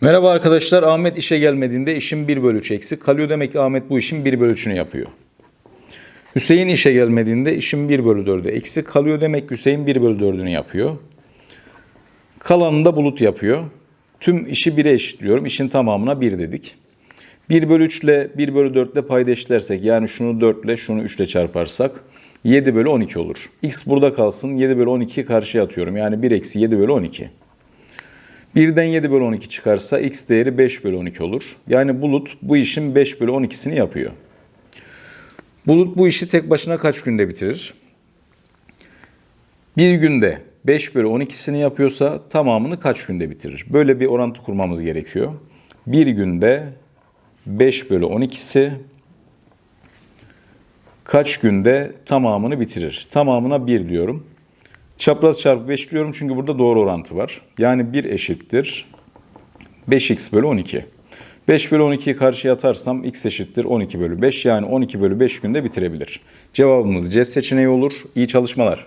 Merhaba arkadaşlar. Ahmet işe gelmediğinde işin 1 bölü 3 eksik. Kalıyor demek ki Ahmet bu işin 1 bölü 3'ünü yapıyor. Hüseyin işe gelmediğinde işin 1 bölü 4'ü eksik. Kalıyor demek Hüseyin 1 bölü 4'ünü yapıyor. Kalanını da bulut yapıyor. Tüm işi 1'e eşitliyorum. İşin tamamına 1 dedik. 1 bölü 3 ile 1 bölü 4 ile payda eşitlersek yani şunu 4 ile şunu 3 ile çarparsak 7 bölü 12 olur. X burada kalsın 7 bölü 12'yi karşıya atıyorum. Yani 1 eksi 7 bölü 12. 1'den 7 bölü 12 çıkarsa x değeri 5 bölü 12 olur. Yani bulut bu işin 5 bölü 12'sini yapıyor. Bulut bu işi tek başına kaç günde bitirir? Bir günde 5 bölü 12'sini yapıyorsa tamamını kaç günde bitirir? Böyle bir orantı kurmamız gerekiyor. Bir günde 5 bölü 12'si kaç günde tamamını bitirir? Tamamına 1 diyorum. Çapraz çarpı 5 diyorum çünkü burada doğru orantı var. Yani 1 eşittir 5x bölü 12. 5 bölü 12'yi karşıya atarsam x eşittir 12 bölü 5. Yani 12 bölü 5 günde bitirebilir. Cevabımız C seçeneği olur. İyi çalışmalar.